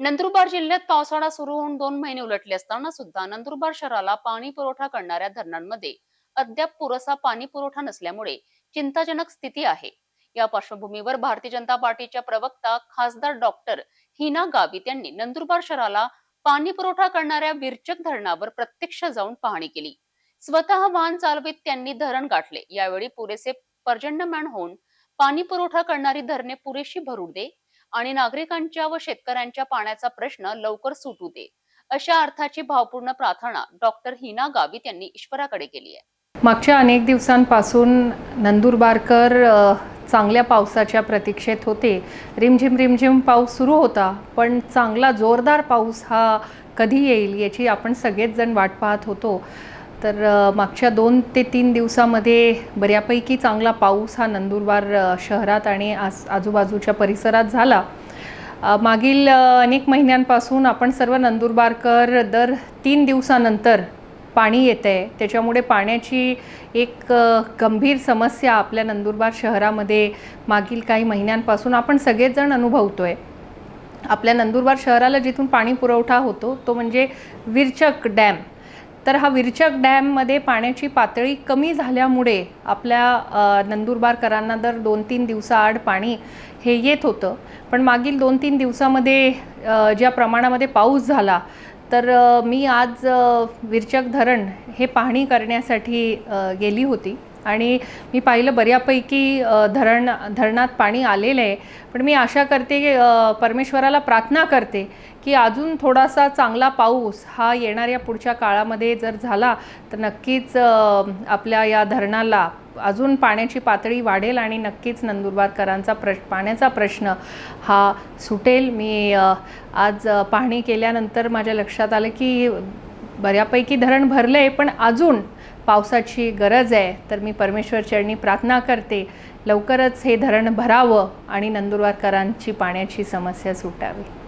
नंदुरबार जिल्ह्यात पावसाळा सुरू होऊन दोन महिने उलटले असताना सुद्धा नंदुरबार शहराला पाणी पुरवठा करणाऱ्या धरणांमध्ये अद्याप पुरेसा पाणी पुरवठा नसल्यामुळे चिंताजनक स्थिती आहे. या पार्श्वभूमीवर भारतीय जनता पार्टीच्या प्रवक्ता खासदार डॉक्टर हिना गावित यांनी नंदुरबार शहराला पाणी पुरवठा करणाऱ्या विरचक धरणावर प्रत्यक्ष जाऊन पाहणी केली. स्वतः वाहन चालवित त्यांनी धरण गाठले. यावेळी पुरेसे पर्जन्यमान होऊन पाणी पुरवठा करणारी धरणे पुरेशी भरू दे आणि नागरिकांच्या व शेतकऱ्यांच्या पाण्याचा प्रश्न लवकर सुटू दे अशा अर्थाची भावपूर्ण प्रार्थना डॉक्टर हिना गावित यांनी ईश्वराकडे केली आहे. मागच्या अनेक दिवसांपासून नंदुरबारकर चांगल्या पावसाच्या प्रतीक्षेत होते. रिमझिम रिमझिम पाऊस सुरू होता पण चांगला जोरदार पाऊस हा कधी येईल याची आपण सगळेच जण वाट पाहत होतो. तर मागच्या दोन ते तीन दिवसामध्ये बऱ्यापैकी चांगला पाऊस हा नंदुरबार शहरात आणि आस आजूबाजूच्या परिसरात झाला. मागील अनेक महिन्यांपासून आपण सर्व नंदुरबारकर दर तीन दिवसानंतर पाणी येतं आहे त्याच्यामुळे पाण्याची एक गंभीर समस्या आपल्या नंदुरबार शहरामध्ये मागील काही महिन्यांपासून आपण सगळेजण अनुभवतो आहे आपल्या नंदुरबार शहराला जिथून पाणी पुरवठा होतो तो म्हणजे विरचक डॅम. तर हा विरचक डॅममध्ये पाण्याची पातळी कमी झाल्यामुळे आपल्या नंदुरबारकरांना दर दोन तीन दिवसाआड पाणी हे येत होतं. पण मागील दोन तीन दिवसामध्ये ज्या प्रमाणामध्ये पाऊस झाला तर मी आज विरचक धरण हे पाहणी करण्यासाठी गेली होती. आणि मी पाहिलं बऱ्यापैकी धरण धरणात पाणी आलेलं आहे. पण मी आशा करते की, परमेश्वराला प्रार्थना करते की अजून थोडासा चांगला पाऊस हा येणाऱ्या पुढच्या काळामध्ये जर झाला तर नक्कीच आपल्या या धरणाला अजून पाण्याची पातळी वाढेल आणि नक्कीच नंदुरबारकरांचा प्रश पाण्याचा प्रश्न हा सुटेल. मी आज पाहणी केल्यानंतर माझ्या लक्षात आलं की बऱ्यापैकी धरण भरलं आहे पण अजून पावसाची गरज आहे तर मी परमेश्वर चरणी प्रार्थना करते लवकरच हे धरण भरावं आणि नंदुरबारकरांची पाण्याची समस्या सुटावी.